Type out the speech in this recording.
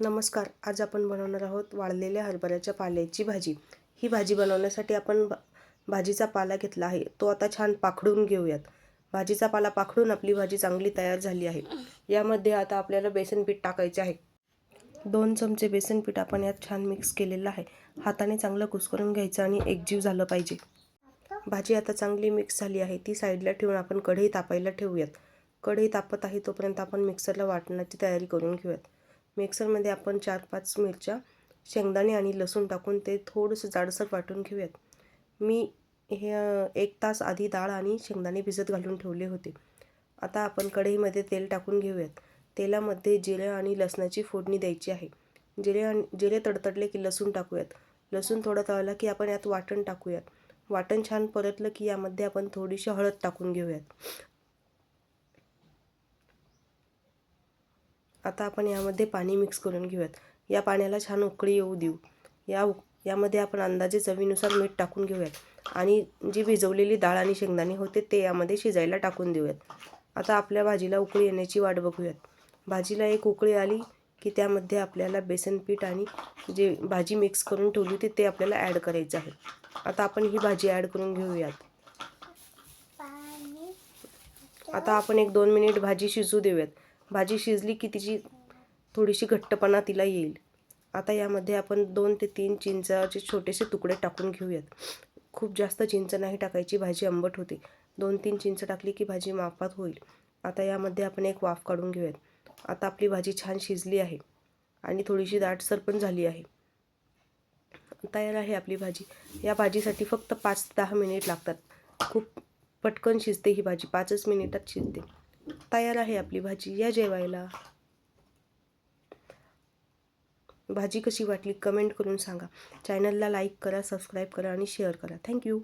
नमस्कार. आज आपण बनवणार आहोत वाळलेल्या हरभऱ्याच्या पाल्याची भाजी. ही भाजी बनवण्यासाठी आपण भा भाजीचा पाला घेतला आहे. तो आता छान पाखडून घेऊयात. भाजीचा पाला पाखडून आपली भाजी चांगली तयार झाली आहे. यामध्ये आता आपल्याला बेसन पीठ टाकायचे आहे. दोन चमचे बेसन पीठ आपण यात छान मिक्स केलेलं आहे. हाताने चांगलं कुस्करून घ्यायचं आणि एकजीव झालं पाहिजे. भाजी आता चांगली मिक्स झाली आहे. ती साईडला ठेवून आपण कढई तापायला ठेवूयात. कढई तापत आहे तोपर्यंत आपण मिक्सरला वाटण्याची तयारी करून घेऊयात. मिक्सरमध्ये आपण चार पाच मिरच्या शेंगदाणे आणि लसूण टाकून ते थोडंसं जाडसर वाटून घेऊयात. मी हे एक तास आधी डाळ आणि शेंगदाणे भिजत घालून ठेवले होते. आता आपण कढईमध्ये तेल टाकून घेऊयात. तेलामध्ये जिरे आणि लसणाची फोडणी द्यायची आहे. जिरे आणि जिरे तडतडले की लसूण टाकूयात. लसूण थोडं तळला की आपण यात वाटण टाकूयात. वाटण छान परतलं की यामध्ये आपण थोडीशी हळद टाकून घेऊयात. आता आपण यामध्ये पाणी मिक्स करून घेऊयात. या पाण्याला छान उकळी येऊ देऊ. या उक यामध्ये आपण अंदाजे चवीनुसार मीठ टाकून घेऊयात. आणि जी भिजवलेली डाळ आणि शेंगदाणे होते ते यामध्ये शिजायला टाकून देऊयात. आता आपल्या भाजीला उकळी येण्याची वाट बघूयात. भाजीला एक उकळी आली की त्यामध्ये आपल्याला बेसन पीठ आणि जे भाजी मिक्स करून ठेवली होती ते आपल्याला ॲड करायचं आहे. आता आपण ही भाजी ॲड करून घेऊयात. आता आपण एक दोन मिनिट भाजी शिजू देऊयात. भाजी शिजली की तिची थोडीशी घट्टपणा तिला येईल. आता यामध्ये आपण दोन ते तीन चिंचाचे छोटेसे तुकडे टाकून घेऊयात. खूप जास्त चिंच नाही टाकायची भाजी आंबट होते. दोन तीन चिंच टाकली की भाजी मापात होईल. आता यामध्ये आपण एक वाफ काढून घेऊयात. आता आपली भाजी छान शिजली आहे आणि थोडीशी दाटसर पण झाली आहे. तयार आहे आपली भाजी. या भाजीसाठी फक्त पाच ते दहा मिनिट लागतात. खूप पटकन शिजते ही भाजी पाचच मिनिटात शिजते. तयार आहे आपली भाजी या जेवायला. भाजी कशी वाटली कमेंट करून सांगा. चॅनलला लाईक करा सबस्क्राईब करा आणि शेअर करा. थँक्यू